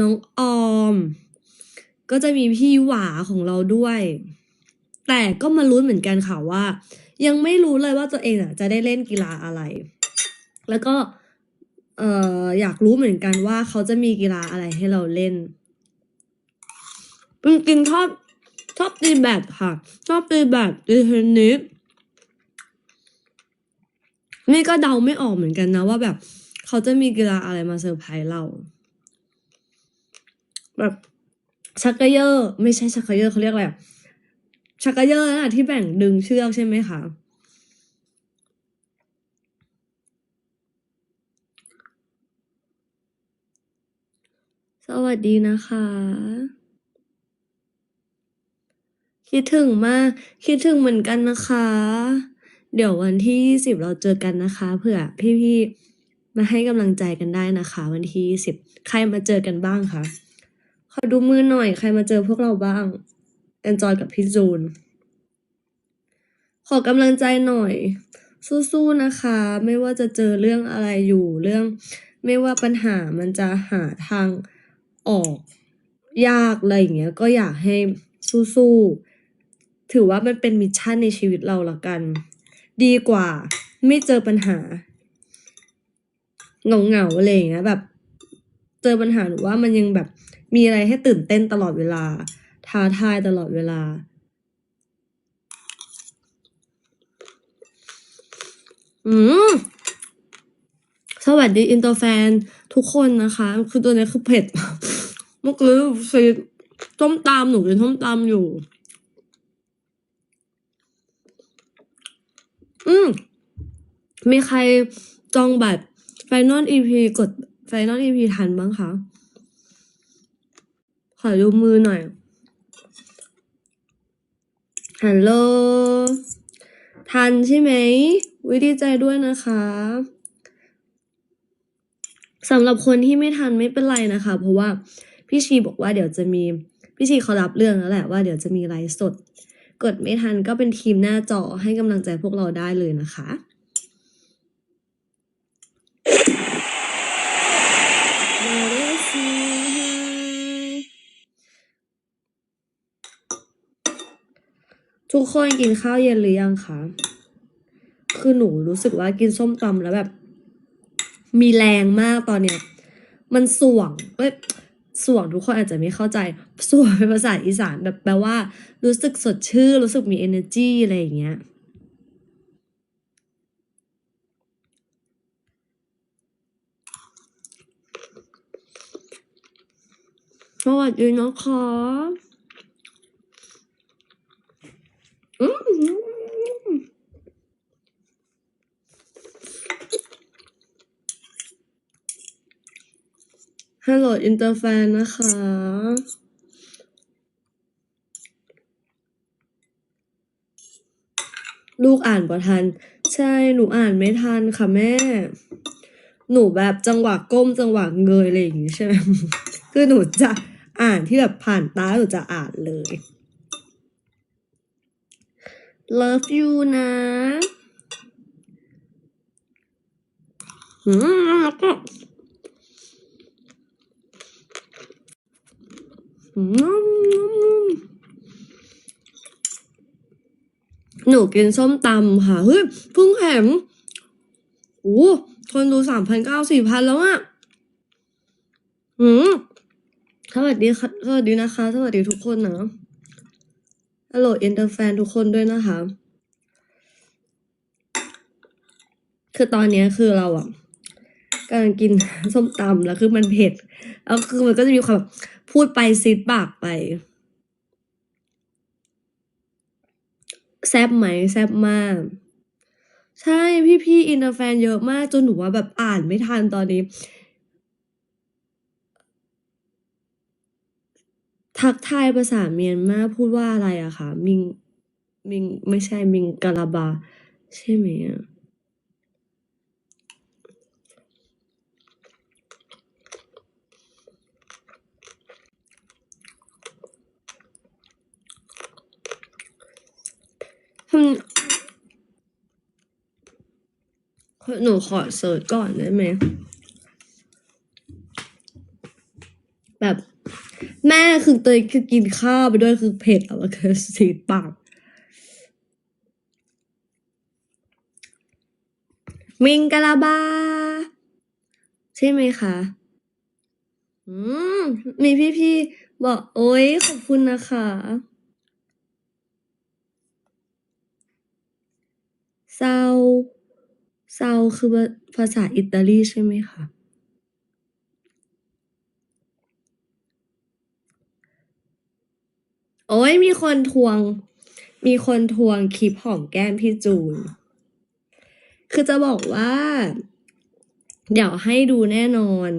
น้องออม ก็จะมีพี่หวาของเราด้วย แต่ก็มาลุ้นเหมือนกันค่ะว่า ยังไม่รู้เลยว่าตัวเองอะจะได้เล่นกีฬาอะไร แล้วก็เอ่ออยากรู้เหมือนกันว่าเขาจะมีกีฬาอะไรให้เราเล่นจริงๆชอบชอบตีแบดค่ะ ชอบตีแบดตีเทนนิสนี่ก็เดาไม่ออกเหมือนกันนะว่าแบบ เขาจะมีกีฬาอะไรมาเซอร์ไพรส์เรา แบบชักเกยอร์ไม่ใช่ชักเกยอร์เขาเรียกอะไรชักเกยอร์นะที่แบ่งดึงเชือกใช่ไหมคะสวัสดีนะคะ คิดถึงมาก คิดถึงเหมือนกันนะคะ เดี๋ยววันที่ยี่สิบเราเจอกันนะคะเผื่อพี่ๆมาให้กำลังใจกันได้นะคะ วันที่ยี่สิบใครมาเจอกันบ้างคะ ขอดูมือหน่อยใครมาเจอพวกเราบ้างแอนจอยกับพี่จูน ขอกำลังใจหน่อย สู้ๆนะคะ ไม่ว่าจะเจอเรื่องอะไรอยู่เรื่อง ไม่ว่าปัญหามันจะหาทางออกยากอะไรอย่างเงี้ยก็อยากให้สู้ๆถือว่ามันเป็นมิชชั่นในชีวิตเราละกัน ดีกว่า ไม่เจอปัญหาเหงาๆอะไรอย่างเงี้ยแบบ เจอปัญหาหรือว่ามันยังแบบ มีอะไรให้ตื่นเต้นตลอดเวลา ท้าทายตลอดเวลา อืม สวัสดีอินเตอร์แฟนทุกคนนะคะ คือตัวนี้คือเผ็ดเมื่อกี้ซีต้มตามหนูกินต้มตามอยู่ อืม มีใครจองบัตรไฟนอลอีพีกดไฟนอลอีพีทันบ้างคะ อดูมือหน่อย ฮัลโหล ทันใช่ไหมวิดีใจด้วยนะคะสำหรับคนที่ไม่ทันไม่เป็นไรนะคะ เพราะว่าพี่ชีบอกว่าเดี๋ยวจะมีพี่ชีเขารับเรื่องแล้วแหละว่าเดี๋ยวจะมีไลฟ์สด กดไม่ทันก็เป็นทีมหน้าจอให้กำลังใจพวกเราได้เลยนะคะ ทุกคนกินข้าวเย็นหรือยังคะคือหนูรู้สึกว่ากินส้มตำแล้วแบบ มีแรงมากตอนเนี้ย มันส่วงเอ้ยส่วงทุกคนอาจจะไม่เข้าใจส่วงเป็นภาษาอีสานแบบแปลว่า รู้สึกสดชื่นรู้สึกมี energy อะไรอย่างเงี้ยสวัสดีนะคะอืม ฮัลโหลอินเตอร์แฟนนะคะ ลูกอ่านบ่ทัน ใช่หนูอ่านไม่ทันค่ะแม่ หนูแบบจังหวะก้มจังหวะเงยอะไรอย่างงี้ใช่ไหมคือหนูจะอ่านที่แบบผ่านตาหนูจะอ่านเลย love you นะอืมแล้วก็หนูกินส้มตำค่ะ เฮ้ยพิ่งเห็นโอ้คนดูสามพันเก้าสี่พันแล้วอะอืมสวัสดีค่ะ สวัสดีนะคะ สวัสดีทุกคนนะ ฮัลโหลอ็นเตอร์แฟนทุกคนด้วยนะคะ คือตอนนี้คือเราอะกำลังกินส้มตำแล้วคือมันเผ็ดแล้วคือมันก็จะมีความพูดไปซิดปากไป แซบไหมแซบมาก ใช่พี่พี่อินเตอร์แฟนเยอะมากจนหนูว่าแบบอ่านไม่ทันตอนนี้ ทักทายภาษาเมียนมาพูดว่าอะไรอะคะ มิง มิง ไม่ใช่ มิงกะลาบา ใช่ไหมอะหนูขอเสิร์ชก่อนได้ไหม แบบ แม่คือเตยคือกินข้าวไปด้วยคือเผ็ดแล้วก็สีปากมิงกะลาบา ใช่ไหมคะ อืม มีพี่ๆบอกโอ๊ยขอบคุณนะคะเศร้าเศร้าคือภาษาอิตาลีใช่ไหมคะ โอ๊ยมีคนทวง มีคนทวงคลิปหอมแก้มพี่จูน คือจะบอกว่า เดี๋ยวให้ดูแน่นอน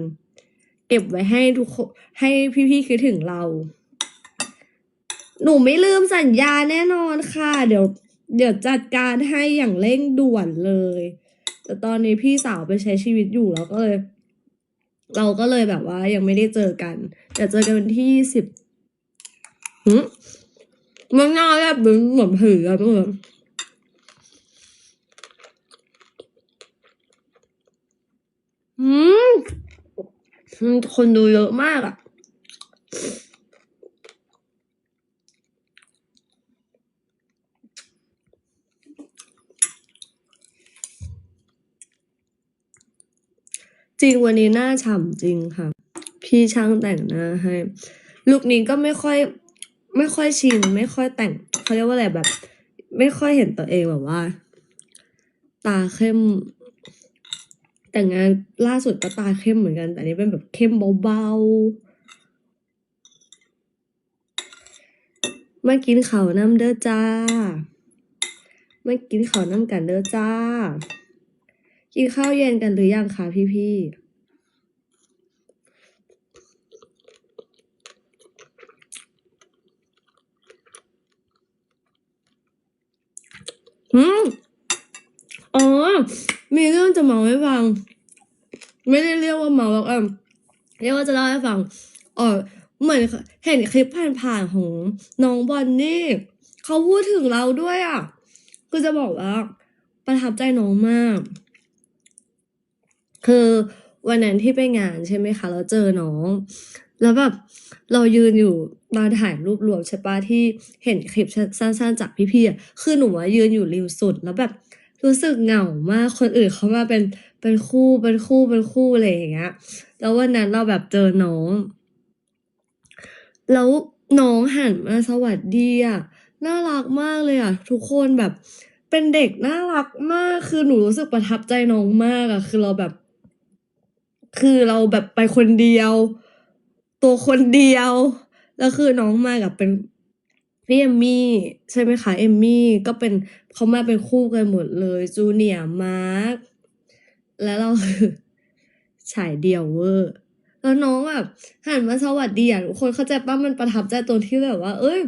เก็บไว้ให้ทุกคนให้พี่ๆคิดถึงเรา หนูไม่ลืมสัญญาแน่นอนค่ะ เดี๋ยว เดี๋ยวจัดการให้อย่างเร่งด่วนเลย แต่ตอนนี้พี่สาวไปใช้ชีวิตอยู่แล้วก็เลย เราก็เลยแบบว่ายังไม่ได้เจอกัน เดี๋ยวเจอกันวันที่สิบ มมันน่าแบบเหมือนเหมือนผีอะทุกคนอืมอืมคนดูเยอะมากอะจริงวันนี้หน้าฉ่ำจริงค่ะ พี่ช่างแต่งหน้าให้ลุคนี้ก็ไม่ค่อย ไม่ค่อยชินไม่ค่อยแต่งเขาเรียกว่าอะไรแบบ ไม่ค่อยเห็นตัวเองแบบว่า ตาเข้ม แต่งงานล่าสุดก็ตาเข้มเหมือนกัน แต่นี้เป็นแบบเข้มเบาๆมากินข้าวน้ำเด้อจ้ามากินข้าวน้ำกันเด้อจ้า กินข้าวเย็นกันหรือยังคะพี่ๆ อืมอ๋อ มีเรื่องจะเมาให้ฟัง ไม่ได้เรียกว่าเมาแล้วกันเรียกว่าจะเล่าให้ฟังอ๋อเหมือนเห็นคลิปผ่านๆของน้องบอนนี่เขาพูดถึงเราด้วยอะคือจะบอกว่า ประทับใจน้องมาก คือวันนั้นที่ไปงานใช่ไหมคะ เราเจอน้อง แล้วแบบเรายืนอยู่มาถ่ายรูปรวมใช่ปะที่เห็นคลิปสั้นๆจากพี่ๆอะคือหนูอะยืนอยู่ริมสุดแล้วแบบรู้สึกเหงามาก คนอื่นเขามาเป็นเป็นคู่เป็นคู่เป็นคู่อะไรอย่างเงี้ย แล้ววันนั้นเราแบบเจอน้อง แล้วน้องหันมาสวัสดีอะ น่ารักมากเลยอะ ทุกคนแบบ เป็นเด็กน่ารักมาก คือหนูรู้สึกประทับใจน้องมากอะ คือเราแบบ คือเราแบบไปคนเดียว ตัวคนเดียว แล้วคือน้องมากับเป็นพี่เอมมี่ใช่ไหมคะเอมมี่ก็เป็นเขามาเป็นคู่กันหมดเลยจูเนียร์มาร์คแล้วเราฉายเดี่ยวเวอร์แล้วน้องแบบหันมาสวัสดีอะทุกคนเข้าใจป้ามันประทับใจตรงที่แบบว่า เอ้ย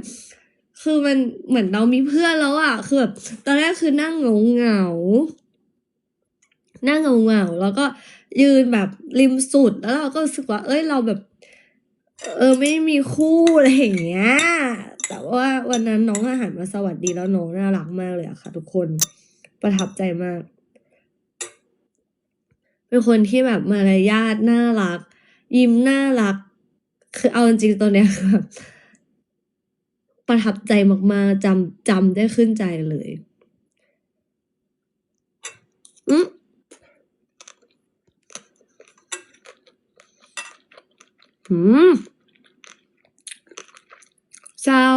คือมันเหมือนเรามีเพื่อนแล้วอะคือแบบตอนแรกคือนั่งเหงาเหงานั่งเหงาเหงาแล้วก็ยืนแบบริมสุดแล้วเราก็รู้สึกว่า เอ้ยเราแบบ เออไม่มีคู่อะไรอย่างเงี้ย แต่ว่าวันนั้นน้องอาหารมาสวัสดีแล้วน้องน่ารักมากเลยอะค่ะ ทุกคนประทับใจมาก เป็นคนที่แบบมารยาทน่ารัก ยิ้มน่ารัก คือเอาจริงๆตัวเนี้ยคือแบบประทับใจมากๆจำจำได้ขึ้นใจเลยอืมหืม เศร้า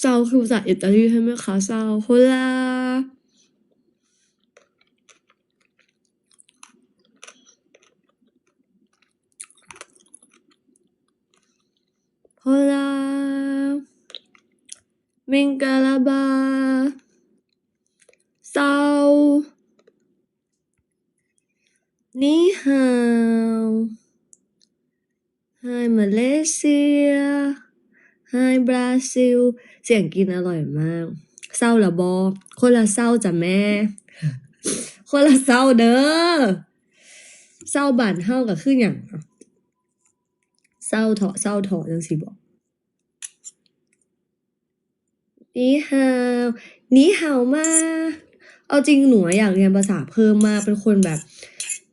เศร้าคือภาษาอิตาลีใช่ไหมคะเศร้าโฮลาโฮลามิงกาลาบาเศร้านี่ฮาวไฮมาเลเซีย ไฮบราซิล เสียงกินอร่อยมาก เศร้าละบอคนละเศร้าจ้ะแม่ คนละเศร้าเด้อ เศร้าบานเฮากับคืออย่างเศร้าเถาะเศร้าเถาะจังสิบอกนี่ฮาวนี่ฮาวมา เอาจริงหนูอยากเรียนภาษาเพิ่มมากเป็นคนแบบ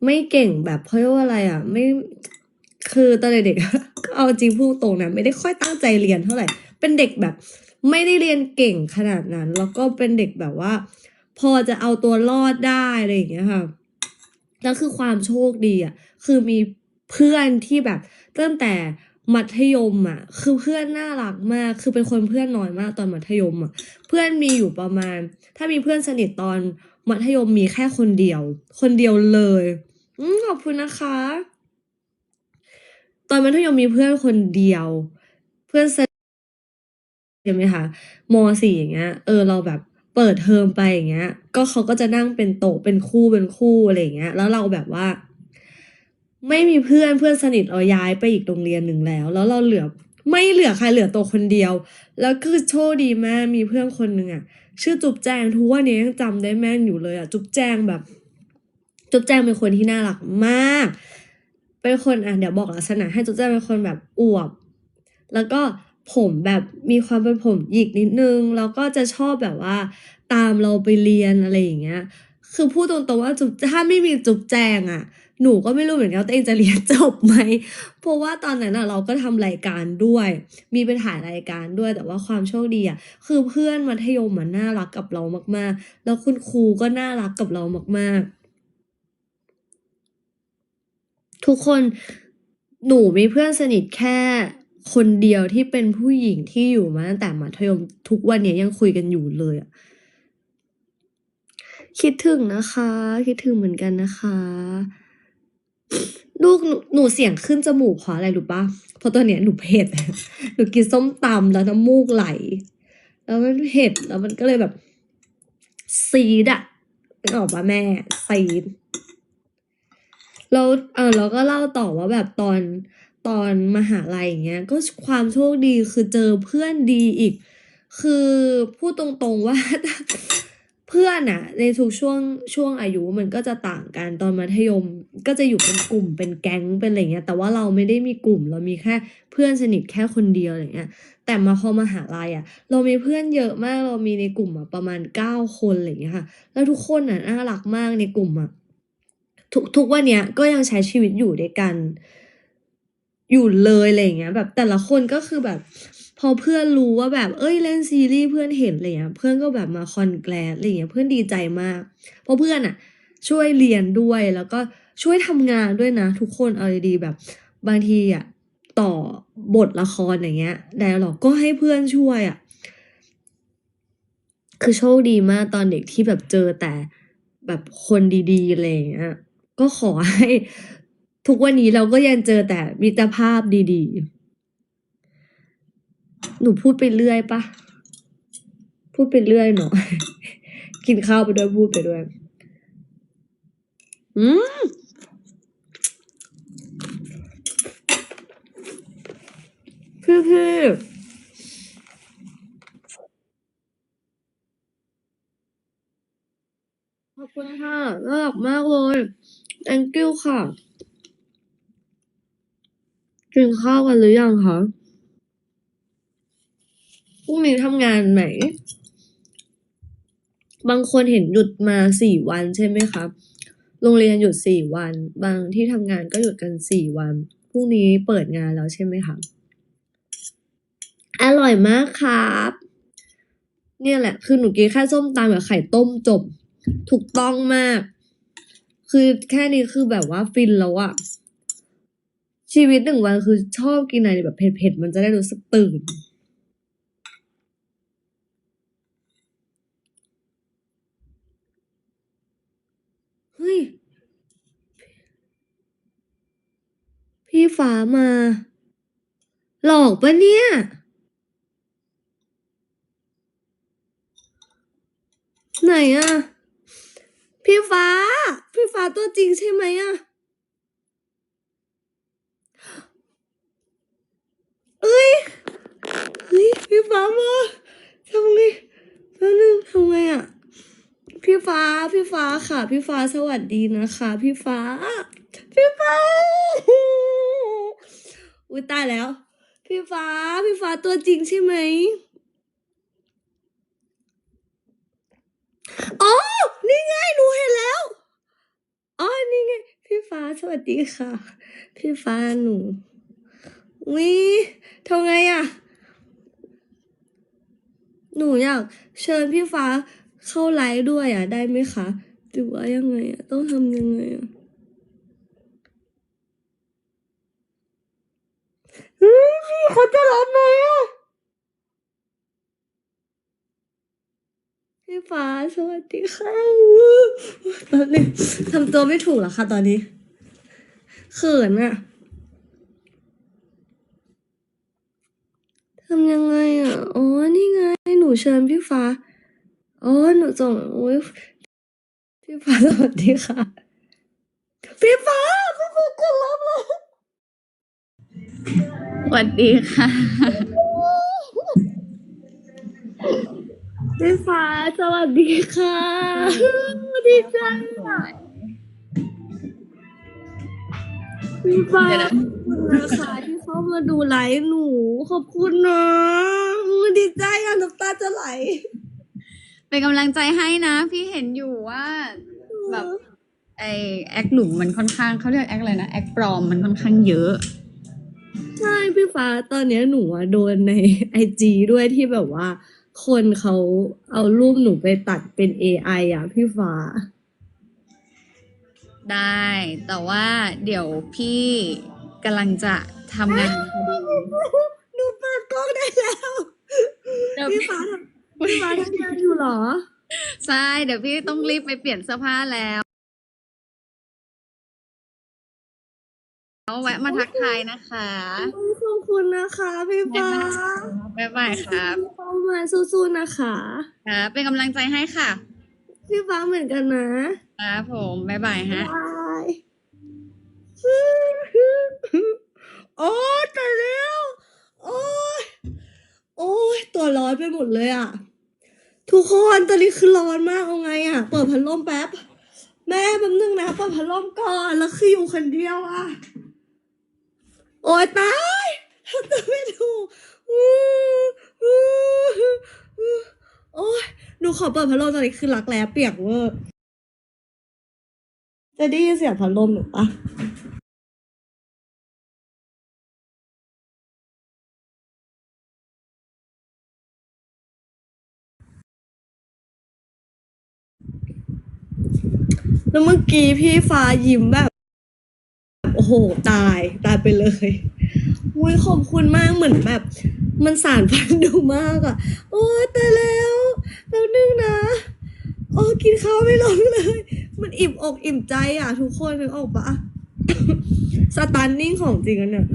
ไม่เก่งแบบเพราะว่าอะไรอะ ไม่ คือตอนเด็กๆก็เอาจริงพูดตรงนะไม่ได้ค่อยตั้งใจเรียนเท่าไหร่ เป็นเด็กแบบ ไม่ได้เรียนเก่งขนาดนั้น แล้วก็เป็นเด็กแบบว่า พอจะเอาตัวรอดได้อะไรอย่างเงี้ยค่ะแล้วคือความโชคดีอะคือมีเพื่อนที่แบบตั้งแต่มัธยมอะ คือเพื่อนน่ารักมาก คือเป็นคนเพื่อนน้อยมากตอนมัธยมอะ เพื่อนมีอยู่ประมาณ ถ้ามีเพื่อนสนิทตอนมัธยมมีแค่คนเดียว คนเดียวเลย อืขอบคุณนะคะ ตอนมัธยมมีเพื่อนคนเดียว เพื่อนสนิทใช่ไหมคะมสี่อย่างเงี้ย เออเราแบบเปิดเทอมไปอย่างเงี้ย ก็เขาก็จะนั่งเป็นโต๊ะเป็นคู่เป็นคู่อะไรอย่างเงี้ย แล้วเราแบบว่า ไม่มีเพื่อนเพื่อนสนิทเราย้ายไปอีกโรงเรียนหนึ่งแล้ว แล้วเราเหลือไม่เหลือใครเหลือตัวคนเดียว แล้วคือโชคดีมากมีเพื่อนคนหนึ่งอะชื่อจุ๊บแจงทุกวันนี้ยังจำได้แม่นอยู่เลยอะจุ๊บแจงแบบ จุ๊บแจงเป็นคนที่น่ารักมาก เป็นคนอะเดี๋ยวบอกลักษณะให้จุ๊บแจงเป็นคนแบบอวบ แล้วก็ผมแบบมีความเป็นผมหยิกนิดนึง แล้วก็จะชอบแบบว่า ตามเราไปเรียนอะไรอย่างเงี้ย คือพูดตรงๆว่าจุ๊บถ้าไม่มีจุ๊บแจงอะหนูก็ไม่รู้เหมือนกันว่าตัวเองจะเรียนจบไหม เพราะว่าตอนนั้นอะเราก็ทำรายการด้วย มีไปถ่ายรายการด้วย แต่ว่าความโชคดีอะ คือเพื่อนมัธยมมันน่ารักกับเรามากๆ แล้วคุณครูก็น่ารักกับเรามากๆ ทุกคนหนูมีเพื่อนสนิทแค่คนเดียวที่เป็นผู้หญิงที่อยู่มาตั้งแต่มัธยมทุกวันเนี้ยยังคุยกันอยู่เลยอะคิดถึงนะคะ คิดถึงเหมือนกันนะคะ ลูกหนูหนูเสียงขึ้นจมูกเพราะอะไรรู้ปล่า?เพราะตอนเนี้ยหนูเผ็ดหนูกินส้มตำแล้วน้ำมูกไหล แล้วมันเผ็ดแล้วมันก็เลยแบบซีดอะออกเปล่าแม่ซีด แล้วเออแล้วก็เล่าต่อว่าแบบตอนตอนมหาลัยอย่างเงี้ยก็ความโชคดีคือเจอเพื่อนดีอีก คือพูดตรงๆว่าเพื่อนน่ะในทุกช่วงช่วงอายุมันก็จะต่างกันตอนมัธยมก็จะอยู่เป็นกลุ่มเป็นแก๊งเป็นอะไรเงี้ยแต่ว่าเราไม่ได้มีกลุ่ม เรามีแค่เพื่อนสนิทแค่คนเดียวอะไรอย่างเงี้ยแต่มาพอมหาลัยอะเรามีเพื่อนเยอะมากเรามีในกลุ่มอะประมาณ9คนอะไรเงี้ยค่ะ แล้วทุกคนน่ะน่ารักมากในกลุ่มอะ ทุกทุกวันเนี้ยก็ยังใช้ชีวิตอยู่ด้วยกัน อยู่เลยอะไรเงี้ย แบบแต่ละคนก็คือแบบ พอเพื่อนรู้ว่าแบบเฮ้ยเล่นซีรีส์เพื่อนเห็นอะไรเงี้ยเพื่อนก็แบบมา Congrats อะไรเงี้ยเพื่อนดีใจมาก เพราะเพื่อนน่ะช่วยเรียนด้วยแล้วก็ช่วยทำงานด้วยนะ ทุกคนเอาดีๆแบบ บางทีอะต่อบทละครอย่างเงี้ยไดอะล็อกก็ให้เพื่อนช่วยอะคือโชคดีมากตอนเด็กที่แบบเจอแต่แบบคนดีๆอะไรอย่างเงี้ย ก็ขอให้ ทุกวันนี้เราก็ยังเจอแต่มิตรภาพดีๆ หนูพูดไปเรื่อยปล่า?พูดไปเรื่อยเนาะกินข้าวไปด้วยพูดไปด้วย อืมพี่ๆขอบคุณค่ะน่ารักมากเลย Thank you ค่ะกินข้าวกันหรือยังคะ?พรุ่งนี้ทำงานไหม?บางคนเห็นหยุดมา4วันใช่ไหมคะ โรงเรียนหยุด4วัน บางที่ทำงานก็หยุดกัน4วัน พรุ่งนี้เปิดงานแล้วใช่ไหมคะ?อร่อยมากครับ เนี่ยแหละ คือหนูกินแค่ส้มตำกับไข่ต้มจบ ถูกต้องมาก คือแค่นี้คือแบบว่าฟินแล้วอะชีวิต1วันคือชอบกินอะไรแบบเผ็ดๆมันจะได้รู้สึกตื่น เฮ้ย พี่ฟ้ามา หลอกปล่าเนี่ย?ไหนอะ? พี่ฟ้า พี่ฟ้าตัวจริงใช่ไหมอะ?เฮ้ยเฮ้ยพี่ฟ้ามาทำไง?แป๊บหนึ่งทำไงอะ?พี่ฟ้า พี่ฟ้าค่ะ พี่ฟ้าสวัสดีนะคะ พี่ฟ้า พี่ฟ้า อุ๊ยตายแล้ว พี่ฟ้า พี่ฟ้าตัวจริงใช่ไหม?อ๋อ นี่ไง หนูเห็นแล้ว อ๋อ นี่ไง พี่ฟ้าสวัสดีค่ะ พี่ฟ้าหนูวิทำไงอะหนูอยากเชิญพี่ฟ้าเข้าไลฟ์ด้วยอะได้ไหมคะหรือว่ายังไงอะต้องทำยังไงอะเฮ้ยพี่เขาจะรับไหมอะ พี่ฟ้าสวัสดีค่ะตอนนี้ทำตัวไม่ถูกหรอคะตอนนี้เขินอะทำยังไงอะอ๋อนี่ไง หนูเชิญพี่ฟ้าอ๋อหนูส่งโอ้ยพี่ฟ้าสวัสดีค่ะ พี่ฟ้าพี่ฟ้ากดรับเลยสวัสดีค่ะ พี่ฟ้าสวัสดีค่ะ ดีใจอะพี่ฟ้าเดี๋ยวนะขอบคุณนะคะที่เข้ามาดูไลฟ์หนู ขอบคุณนะดีใจอะน้ำตาจะไหล เป็นกำลังใจให้นะ พี่เห็นอยู่ว่า แบบไอแอคหนูมันค่อนข้างเขาเรียกแอคอะไรนะแอคปลอมมันค่อนข้างเยอะ ใช่พี่ฟ้าตอนเนี้ยหนูอะโดนในไอจีด้วยที่แบบว่า คนเขาเอารูปหนูไปตัดเป็น AI อะพี่ฟ้า ได้ แต่ว่าเดี๋ยวพี่กำลังจะทำงานพอดีหนูเปิดกล้องได้แล้ว เดี๋ยวพี่ฟ้าทำพี่ฟ้าทำงานอยู่เหรอ ใช่ เดี๋ยวพี่ต้องรีบไปเปลี่ยนเสื้อผ้าแล้ว เอาแวะมาทักทายนะคะขอบคุณนะคะพี่ฟ้าบ๊ายบายครับพี่ฟ้ามาสู้ๆนะคะครับเป็นกำลังใจให้ค่ะ พี่ฟ้าเหมือนกันนะครับผมบ๊ายบายฮะบายโอ้ตายแล้วโอ้ยโอ้ยตัวร้อนไปหมดเลยอะ ทุกคนตอนนี้คือร้อนมากเอาไงอะ เปิดพัดลมแป๊บ แม่แป๊บนึงนะเปิดพัดลมก่อนแล้วคืออยู่คนเดียวอะ โอ้ยตายทำตัวไม่ถูกโอ้ยหนูขอเปิดพัดลมตอนนี้คือรักแร้เปียกเวอร์จะได้ยินเสียงพัดลมหนูปะแล้วเมื่อกี้พี่ฟ้ายิ้มแบบ โอ้โห ตายตายไปเลยอุ้ยขอบคุณมากเหมือนแบบ มันสารพันดูมากอะโอ้ยตายแล้วแป๊บนึงนะโอ้กินข้าวไม่ลงเลย มันอิ่มอกอิ่มใจอะทุกคนนึกออกปะสตันนิ่งของจริงอะเนี่ย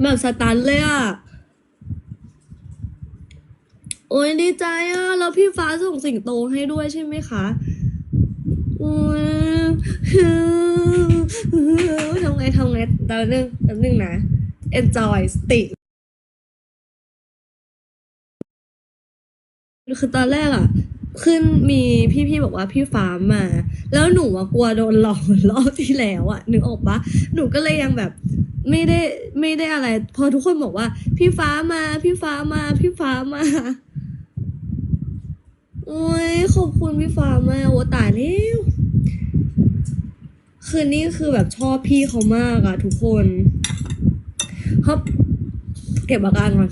แบบสตันเลยอะโอ้ยดีใจอะแล้วพี่ฟ้าส่งสิงโตให้ด้วยใช่ไหมคะอ้ย ทำไงทำไงแป๊บนึงแป๊บนึงนะ enjoy สติคือตอนแรกอะ ขึ้นมีพี่ๆบอกว่าพี่ฟ้ามา แล้วหนูอะกลัวโดนหลอกรอบที่แล้วอะนึกออกปะหนูก็เลยยังแบบไม่ได้ไม่ได้อะไร พอทุกคนบอกว่า พี่ฟ้ามาพี่ฟ้ามาพี่ฟ้ามาโอ้ยขอบคุณพี่ฟ้ามากโอ้ตายแล้ว คืนนี้คือแบบชอบพี่เขามากอะทุกคนครับเก็บอาการก่อน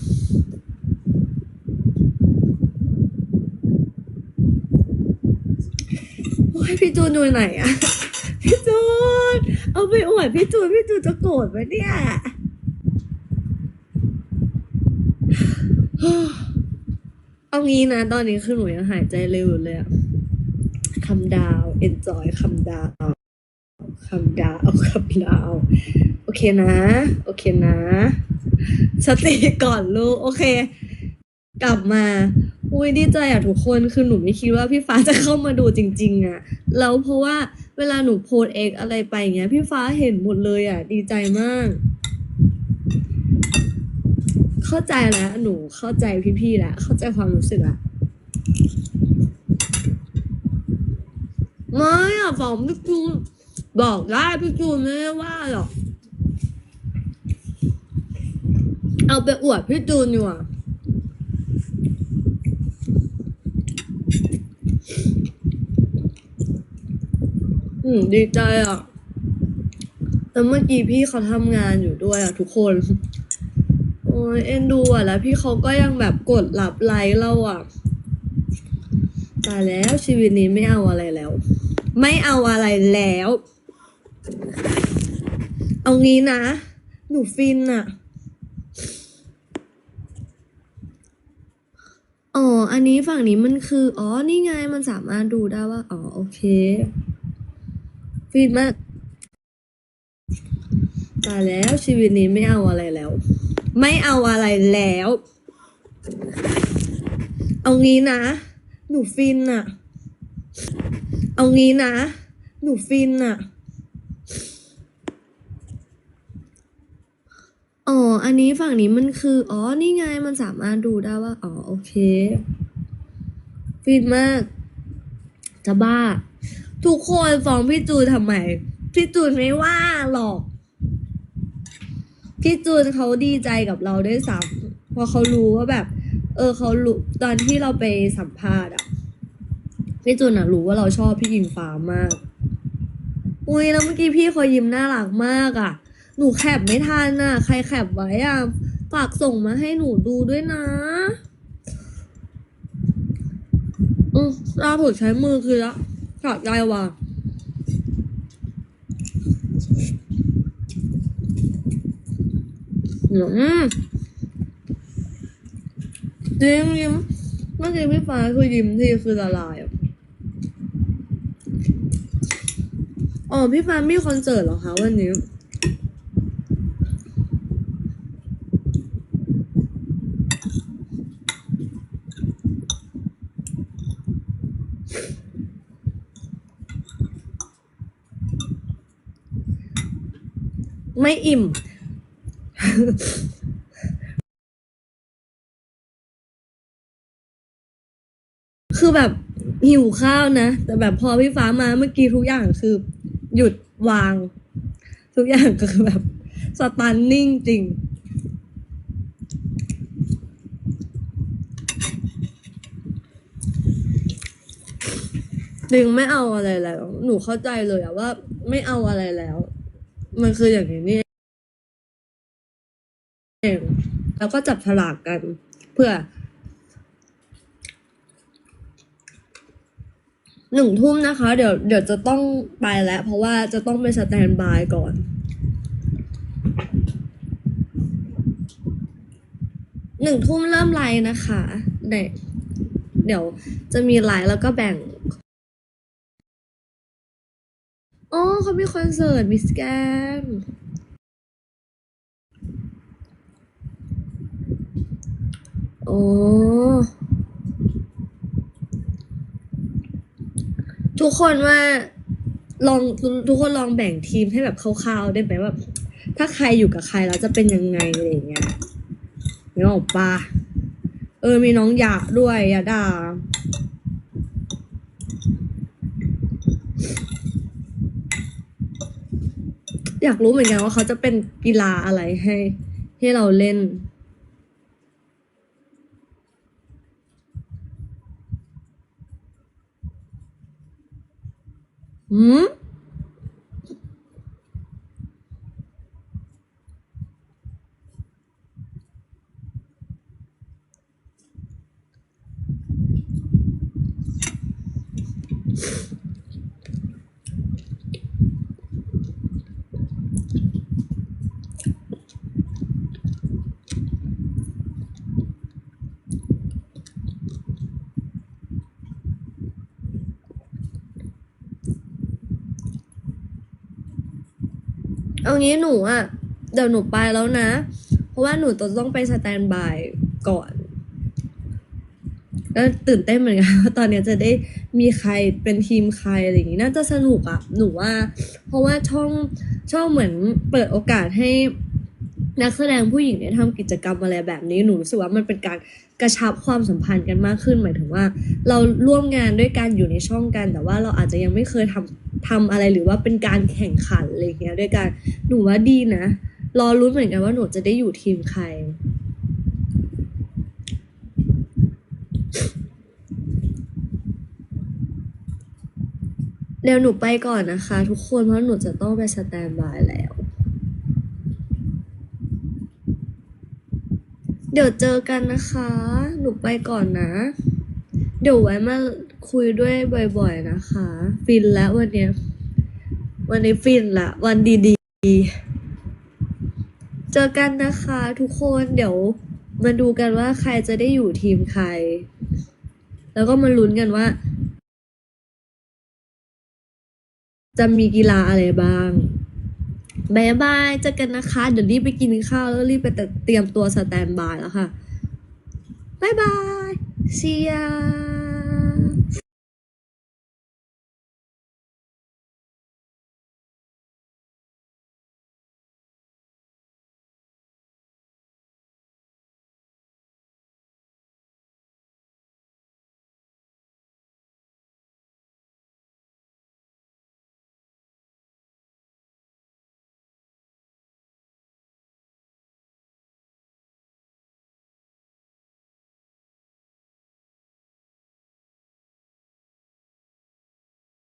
โอ้ยพี่จูนอยู่ไหนอะพี่จูน เอาไปอวดพี่จูน พี่จูนจะโกรธไหมเนี่ยเอางี้นะ ตอนนี้คือหนูยังหายใจเร็วอยู่เลยอะคำดาว enjoy คำดาว คำดาวคำดาวโอเคนะ โอเคนะสติก่อนลูกโอเค กลับมาอุ้ยดีใจอะทุกคนคือหนูไม่คิดว่าพี่ฟ้าจะเข้ามาดูจริง ๆอะแล้วเพราะว่าเวลาหนูโพสเอกอะไรไปอย่างเงี้ย พี่ฟ้าเห็นหมดเลยอะดีใจมาก เข้าใจแล้วหนูเข้าใจพี่ๆแล้วเข้าใจความรู้สึกละไม่อะบอกพี่จู บอกได้พี่จูนไม่ได้ว่าหรอก เอาไปอวดพี่จูนอยู่อะอืม ดีใจอะ แต่เมื่อกี้พี่เขาทำงานอยู่ด้วยอะทุกคน โอ้ยเอ็นดูอะ แล้วพี่เขาก็ยังแบบกดรับไลค์เราอะตายแล้วชีวิตนี้ไม่เอาอะไรแล้ว ไม่เอาอะไรแล้ว เอางี้นะ หนูฟินอะอ๋อ อันนี้ฝั่งนี้มันคือ อ๋อ นี่ไงมันสามารถดูได้ว่า อ๋อ โอเค ฟินมากตายแล้วชีวิตนี้ไม่เอาอะไรแล้ว ไม่เอาอะไรแล้ว เอางี้นะ หนูฟินอะเอางี้นะ หนูฟินอะ อ๋อ อันนี้ฝั่งนี้มันคือ อ๋อ นี่ไงมันสามารถดูได้ว่า อ๋อ โอเค ฟินมาก จะบ้า ทุกคนฟ้องพี่จูนทำไม พี่จูนไม่ว่าหรอก พี่จูนเขาดีใจกับเราด้วยซ้ำเพราะเขารู้ว่าแบบ เออเขารู้ตอนที่เราไปสัมภาษณ์อะ พี่จูนอะรู้ว่าเราชอบพี่ยิงฟ้ามาก อุ้ยแล้วเมื่อกี้พี่เขายิ้มน่ารักมากอะ หนูแคปไม่ทันอะใครแคปไว้อะ ฝากส่งมาให้หนูดูด้วยนะอืมล่าสุดใช้มือคือละขาดใจว่ะอืมจริงยิ้มเมื่อกี้พี่ฟ้าคือยิ้มที่คือละลายอะอ๋อพี่ฟ้ามีคอนเสิร์ตเหรอคะวันนี้ ไม่อิ่ม คือแบบหิวข้าวนะ แต่แบบพอพี่ฟ้ามาเมื่อกี้ทุกอย่างคือ หยุดวาง ทุกอย่างก็คือแบบสตันนิ่งจริงดึงไม่เอาอะไรแล้ว หนูเข้าใจเลยอะว่า ไม่เอาอะไรแล้ว มันคืออย่างนี้นี่เองแล้วก็จับฉลากกัน เพื่อหนึ่งทุ่มนะคะ เดี๋ยวเดี๋ยวจะต้องไปแล้ว เพราะว่าจะต้องไปสแตนบายก่อนหนึ่งทุ่มเริ่มไลน์นะคะเดี๋ยวเดี๋ยวจะมีไลน์แล้วก็แบ่ง อ๋อเขามีคอนเสิร์ตมิสแกนโอ้ทุกคนว่าลองทุกคนลองแบ่งทีมให้แบบคร่าวๆได้ไหมว่าถ้าใครอยู่กับใครแล้วจะเป็นยังไงอะไรเงี้ยนึกออกปะเออมีน้องหยาด้วยยาดา อยากรู้เหมือนกันว่าเขาจะเป็นกีฬาอะไรให้ให้เราเล่น อืม งี้หนูอะเดี๋ยวหนูไปแล้วนะ เพราะว่าหนูต้องไปสแตนบายก่อนก็ตื่นเต้นเหมือนกันว่าตอนนี้จะได้มีใครเป็นทีมใครอะไรอย่างงี้น่าจะสนุกอะหนูว่า เพราะว่าช่องช่องเหมือนเปิดโอกาสให้ นักแสดงผู้หญิงได้ทำกิจกรรมอะไรแบบนี้หนูรู้สึกว่ามันเป็นการกระชับความสัมพันธ์กันมากขึ้น หมายถึงว่า เราร่วมงานด้วยกันอยู่ในช่องกัน แต่ว่าเราอาจจะยังไม่เคยทำทำอะไรหรือว่าเป็นการแข่งขันอะไรอย่างเงี้ยด้วยกันหนูว่าดีนะรอรุ้เหมือนกันว่าหนูจะได้อยู่ทีมใคร เดี๋ยวหนูไปก่อนนะคะ ทุกคนเพราะหนูจะต้องไปสแตนบายแล้ว เดี๋ยวเจอกันนะคะ หนูไปก่อนนะ เดี๋ยวไว้มาคุยด้วยบ่อยๆนะคะ ฟินแล้ววันเนี้ย วันนี้ฟินละวันดีๆ เจอกันนะคะทุกคนเดี๋ยวมาดูกันว่าใครจะได้อยู่ทีมใคร แล้วก็มาลุ้นกันว่า จะมีกีฬาอะไรบ้าง บายบายเจอกันนะคะ เดี๋ยวรีบไปกินข้าวแล้วรีบไปเตรียมตัวสแตนบายแล้วค่ะบายบายเชียร์